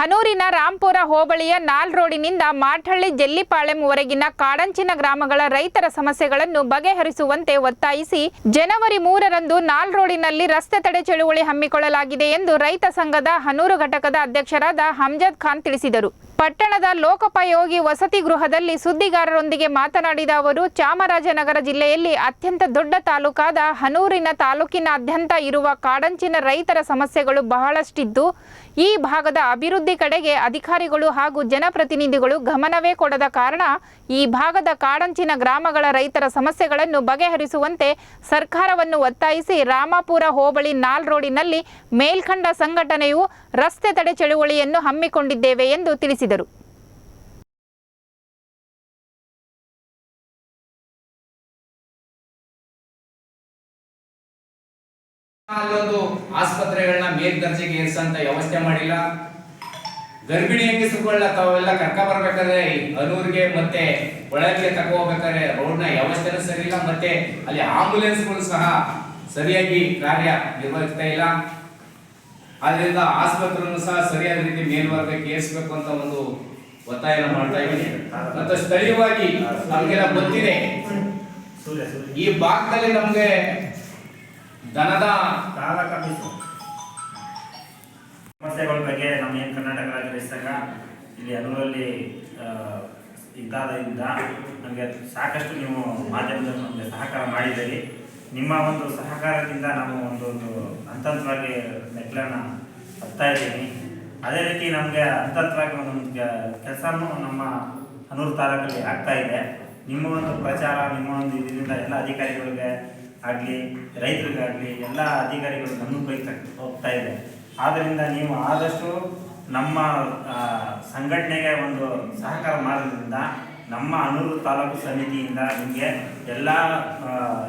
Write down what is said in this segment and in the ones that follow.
ಹನೂರಿನ ರಾಂಪುರ ಹೋಬಳಿಯ ನಾಲ್ ರೋಡಿನಿಂದ ಮಾಠಳ್ಳಿ ಜಲ್ಲಿಪಾಳೆಂವರೆಗಿನ ಕಾಡಂಚಿನ ಗ್ರಾಮಗಳ ರೈತರ ಸಮಸ್ಯೆಗಳನ್ನು ಬಗೆಹರಿಸುವಂತೆ ಒತ್ತಾಯಿಸಿ ಜನವರಿ ಮೂರರಂದು ನಾಲ್ ರೋಡಿನಲ್ಲಿ ರಸ್ತೆ ತಡೆ ಚಳುವಳಿ ಹಮ್ಮಿಕೊಳ್ಳಲಾಗಿದೆ ಎಂದು ರೈತ ಸಂಘದ ಹನೂರು ಘಟಕದ ಅಧ್ಯಕ್ಷರಾದ ಹಮ್ಜದ್ ಖಾನ್ ತಿಳಿಸಿದರು. ಪಟ್ಟಣದ ಲೋಕೋಪಯೋಗಿ ವಸತಿ ಗೃಹದಲ್ಲಿ ಸುದ್ದಿಗಾರರೊಂದಿಗೆ ಮಾತನಾಡಿದ ಅವರು, ಚಾಮರಾಜನಗರ ಜಿಲ್ಲೆಯಲ್ಲಿ ಅತ್ಯಂತ ದೊಡ್ಡ ತಾಲೂಕಾದ ಹನೂರಿನ ತಾಲೂಕಿನಾದ್ಯಂತ ಇರುವ ಕಾಡಂಚಿನ ರೈತರ ಸಮಸ್ಯೆಗಳು ಬಹಳಷ್ಟಿದ್ದು, ಈ ಭಾಗದ ಅಭಿವೃದ್ಧಿ ಕಡೆಗೆ ಅಧಿಕಾರಿಗಳು ಹಾಗೂ ಜನಪ್ರತಿನಿಧಿಗಳು ಗಮನವೇ ಕೊಡದ ಕಾರಣ ಈ ಭಾಗದ ಕಾಡಂಚಿನ ಗ್ರಾಮಗಳ ರೈತರ ಸಮಸ್ಯೆಗಳನ್ನು ಬಗೆಹರಿಸುವಂತೆ ಸರ್ಕಾರವನ್ನು ಒತ್ತಾಯಿಸಿ ರಾಮಾಪುರ ಹೋಬಳಿ ನಾಲ್ ರೋಡಿನಲ್ಲಿ ಮೇಲ್ಖಂಡ ಸಂಘಟನೆಯು ರಸ್ತೆ ತಡೆ ಚಳುವಳಿಯನ್ನು ಹಮ್ಮಿಕೊಂಡಿದ್ದೇವೆ ಎಂದು ತಿಳಿಸಿದರು. ಅಲ್ಲೊಂದು ಆಸ್ಪತ್ರೆಗಳನ್ನ ಮೇಲ್ದರ್ಜೆಗೆ ಏರಿಸಂತ ವ್ಯವಸ್ಥೆ ಮಾಡಿಲ್ಲ. ಗರ್ಭಿಣಿ ಹೆಂಗಸರುಗಳನ್ನ ತಾವೆಲ್ಲ ಕರ್ಕ ಬರ್ಬೇಕಾದ್ರೆ ಅನೂರ್ಗೆ ಮತ್ತೆ ಒಳಗೆ ತಗೋ ರೋಡ್ನ ವ್ಯವಸ್ಥೆನೂ ಇಲ್ಲ ಮತ್ತೆ ಅಲ್ಲಿ ಆಂಬುಲೆನ್ಸ್ಗಳು ಸಹ ಸರಿಯಾಗಿ ಕಾರ್ಯ ನಿರ್ವಹಿಸ್ತಾ ಇಲ್ಲ. ಆದ್ರಿಂದ ಆಸ್ಪತ್ರೆಯನ್ನು ಸಹ ಸರಿಯಾದ ರೀತಿ ಮೇಲ್ವರ್ಗಕ್ಕೆ ಏರಿಸಬೇಕು ಅಂತ ಒಂದು ಒತ್ತಾಯನ ಮಾಡ್ತಾ ಇದ್ದೀನಿ. ಮತ್ತು ಸ್ಥಳೀಯವಾಗಿ ನಮಗೆಲ್ಲ ಗೊತ್ತಿದೆ. ಈ ಭಾಗದಲ್ಲಿ ನಮ್ಗೆ ದನದ ಸಮಸ್ಯೆಗಳ ಬಗ್ಗೆ ನಮ್ಮ ಏನು ಕರ್ನಾಟಕ ರಾಜ್ಯ ಇಲ್ಲಿ ಸಂಘ ಇಲ್ಲಿ ಅನುರಲ್ಲಿ ಇದ್ದಾದ್ರಿಂದ ನಮಗೆ ಸಾಕಷ್ಟು ನೀವು ಮಾಧ್ಯಮದಲ್ಲಿ ನಮಗೆ ಸಹಕಾರ ಮಾಡಿದ್ದೀರಿ. ನಿಮ್ಮ ಒಂದು ಸಹಕಾರದಿಂದ ನಾವು ಒಂದು ಒಂದು ಹಂತವಾಗಿ ಮೆಟ್ಲನ್ನ ಹತ್ತಾ ಇದ್ದೀನಿ ಅದೇ ರೀತಿ ನಮಗೆ ಹಂತವಾಗಿ ಒಂದೊಂದು ಕೆಲಸನೂ ನಮ್ಮ ಹನೂರು ತಾಲೂಕಲ್ಲಿ ಆಗ್ತಾ ಇದೆ. ನಿಮ್ಮ ಒಂದು ಪ್ರಚಾರ, ನಿಮ್ಮ ಒಂದು ಇದರಿಂದ ಎಲ್ಲ ಅಧಿಕಾರಿಗಳಿಗೆ ಆಗಲಿ, ರೈತರಿಗಾಗಲಿ ಎಲ್ಲ ಅಧಿಕಾರಿಗಳು ನಮ್ಮ ಕೈ ಹೋಗ್ತಾ ಇದೆ. ಆದ್ದರಿಂದ ನೀವು ಆದಷ್ಟು ನಮ್ಮ ಸಂಘಟನೆಗೆ ಒಂದು ಸಹಕಾರ ಮಾಡೋದ್ರಿಂದ ನಮ್ಮ ಅನೂರು ತಾಲೂಕು ಸಮಿತಿಯಿಂದ ನಿಮಗೆ ಎಲ್ಲ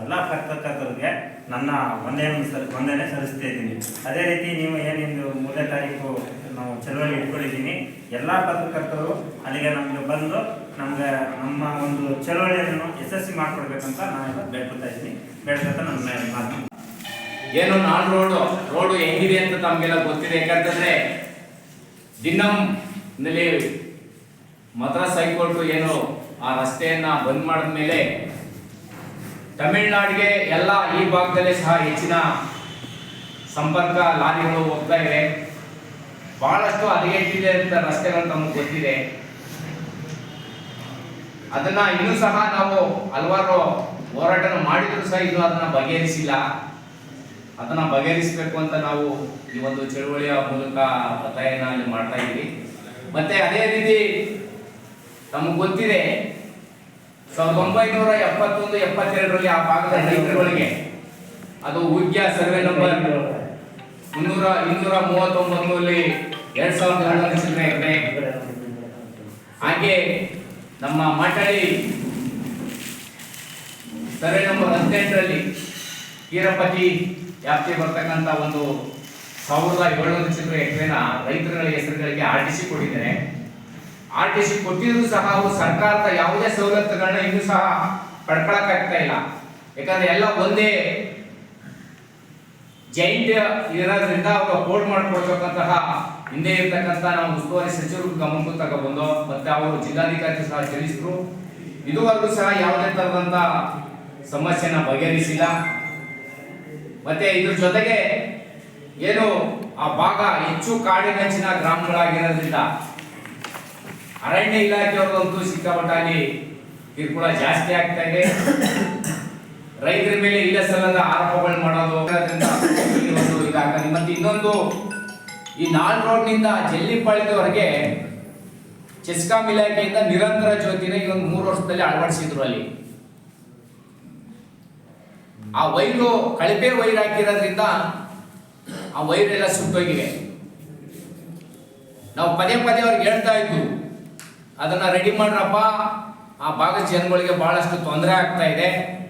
ಎಲ್ಲ ಪತ್ರಕರ್ತರಿಗೆ ನನ್ನ ವಂದನೆ ಸಲ್ ವಂದನೆ ಸಲ್ಲಿಸ್ತಾ ಇದ್ದೀನಿ. ಅದೇ ರೀತಿ ನೀವು ಏನಿಂದು ಮೂರನೇ ತಾರೀಕು ನಾವು ಚಳವಳಿ ಇಟ್ಕೊಂಡಿದ್ದೀನಿ. ಎಲ್ಲ ಪತ್ರಕರ್ತರು ಅಲ್ಲಿಗೆ ನಮಗೆ ಬಂದು ನಮಗೆ ನಮ್ಮ ಒಂದು ಚಳವಳಿಯನ್ನು ಯಶಸ್ವಿ ಮಾಡಿಕೊಡ್ಬೇಕಂತ ನಾನು ಬೇಡ್ಕೊತಾ ಇದ್ದೀನಿ. ಬೇಡ್ಕೊತಾ ನನ್ನ ಮಾತು. ಏನು ನಾನ್ ರೋಡು ರೋಡು ಹೆಂಗಿದೆ ಅಂತ ತಮ್ಗೆಲ್ಲ ಗೊತ್ತಿದೆ. ಯಾಕಂತಂದ್ರೆ ದಿನಂ ನಲ್ಲಿ ಮದ್ರಾಸ್ ಹೈಕೋರ್ಟ್ ಏನು ಆ ರಸ್ತೆಯನ್ನ ಬಂದ್ ಮಾಡಿದ ಮೇಲೆ ತಮಿಳ್ನಾಡಿಗೆ ಎಲ್ಲ ಈ ಭಾಗದಲ್ಲೇ ಸಹ ಹೆಚ್ಚಿನ ಸಂಪರ್ಕ ಲಾರಿಗಳು ಹೋಗ್ತಾ ಇವೆ. ಬಹಳಷ್ಟು ಹದಗೆಟ್ಟಿದೆ ಅಂತ ರಸ್ತೆಗಳು ನಮಗೆ ಗೊತ್ತಿದೆ. ಅದನ್ನ ಇನ್ನೂ ಸಹ ನಾವು ಹಲವಾರು ಹೋರಾಟನ ಮಾಡಿದ್ರು ಸಹ ಇನ್ನೂ ಅದನ್ನ ಬಗೆಹರಿಸಿಲ್ಲ. ಅದನ್ನ ಬಗೆಹರಿಸಬೇಕು ಅಂತ ನಾವು ಈ ಒಂದು ಚಳುವಳಿಯ ಮೂಲಕ ಒತ್ತಾಯನ ಮಾಡ್ತಾ ಇದ್ದೀವಿ. ಮತ್ತೆ ಅದೇ ರೀತಿ ನಮಗೆ ಗೊತ್ತಿದೆ. ಸಾವಿರದ ಒಂಬೈನೂರ ಎಪ್ಪತ್ತೊಂದು, ಎಪ್ಪತ್ತೆರಡರಲ್ಲಿ ಆ ಭಾಗದ ರೈತರುಗಳಿಗೆ ಅದು ಉಗ್ಯ ಸರ್ವೆ ನಂಬರ್ ಮುನ್ನೂರ, ಇನ್ನೂರ ಮೂವತ್ತೊಂಬತ್ತರಲ್ಲಿ ಎರಡ್ ಸಾವಿರದ ಹನ್ನೊಂದು ಹಾಗೆ ನಮ್ಮ ಮಠಳಿ ಸರ್ವೆ ನಂಬರ್ ಹದಿನೆಂಟರಲ್ಲಿ ಕೀರಪತಿ ವ್ಯಾಪ್ತಿ ಬರ್ತಕ್ಕಂಥ ಒಂದು ಸಾವಿರದ ಏಳ್ನೂರು ಚಿಲ್ಲರೆ ಎಕರೆನ ರೈತರುಗಳ ಹೆಸರುಗಳಿಗೆ ಆರ್ ಕೊಟ್ಟಿದ್ದಾರೆ ಆರ್ ಟಿ ಸಿ ಕೊಟ್ಟಿದ್ರು ಸಹ ಅವರು ಸರ್ಕಾರದ ಯಾವುದೇ ಸವಲತ್ತುಗಳನ್ನ ಇನ್ನೂ ಸಹ ಪಡ್ಕೊಳಕ್ಕಾಗ್ತಾ ಇಲ್ಲ. ಯಾಕಂದ್ರೆ ಎಲ್ಲ ಒಂದೇ ಜೈಂಟ್ ಇರೋದ್ರಿಂದ ಅವರು ಹೋಲ್ಡ್ ಮಾಡ್ಕೊಳ್ತಕ್ಕಂತಹ ಹಿಂದೆ ಇರ್ತಕ್ಕಂಥ ನಾವು ಉಸ್ತುವಾರಿ ಸಚಿವರು ಗಮನಕ್ಕೂ ತಗೊಬಂದು ಮತ್ತೆ ಅವರು ಜಿಲ್ಲಾಧಿಕಾರಿ ಸಹ ತಿಳಿಸಿದ್ರು. ಇದುವರೆಗೂ ಸಹ ಯಾವುದೇ ತರದಂತ ಸಮಸ್ಯೆನ ಬಗೆಹರಿಸಿಲ್ಲ. ಮತ್ತೆ ಇದ್ರ ಜೊತೆಗೆ ಏನು ಆ ಭಾಗ ಹೆಚ್ಚು ಕಾಡಿನಂಚಿನ ಗ್ರಾಮಗಳಾಗಿರೋದ್ರಿಂದ ಅರಣ್ಯ ಇಲಾಖೆಯವ್ರದಂತೂ ಸಿಕ್ಕಾಪಟ್ಟಾಗಿ ಕಿರುಕುಳ ಜಾಸ್ತಿ ಆಗ್ತಾ ಇದೆ. ರೈತರ ಮೇಲೆ ಇಲ್ಲ ಸಲ್ಲದ ಆರೋಪಗಳು ಮಾಡೋದು ಇದಾಗ್ತದೆ ಮತ್ತೆ ಇನ್ನೊಂದು, ಈ ನಾಲ್ ರೋಡ್ನಿಂದ ಜಲ್ಲಿಪಾಳ್ಯದವರೆಗೆ ಚೆಸ್ಕಾಂ ಇಲಾಖೆಯಿಂದ ನಿರಂತರ ಜ್ಯೋತಿನ ಈ ಒಂದು ಮೂರು ವರ್ಷದಲ್ಲಿ ಅಳವಡಿಸಿದ್ರು ಅಲ್ಲಿ. ಆ ವೈರು, ಕಳಪೆ ವೈರ್ ಹಾಕಿರೋದ್ರಿಂದ ಆ ವೈರೆಲ್ಲ ಸುಟ್ಟೋಗಿವೆ ನಾವು ಪದೇ ಪದೇ ಅವ್ರಿಗೆ ಹೇಳ್ತಾ ಇದ್ವು ಅದನ್ನ ರೆಡಿ ಮಾಡ್ರಪ್ಪ. ಆ ಭಾಗದ ಜನಗಳಿಗೆ ಬಹಳಷ್ಟು ತೊಂದರೆ ಆಗ್ತಾ ಇದೆ.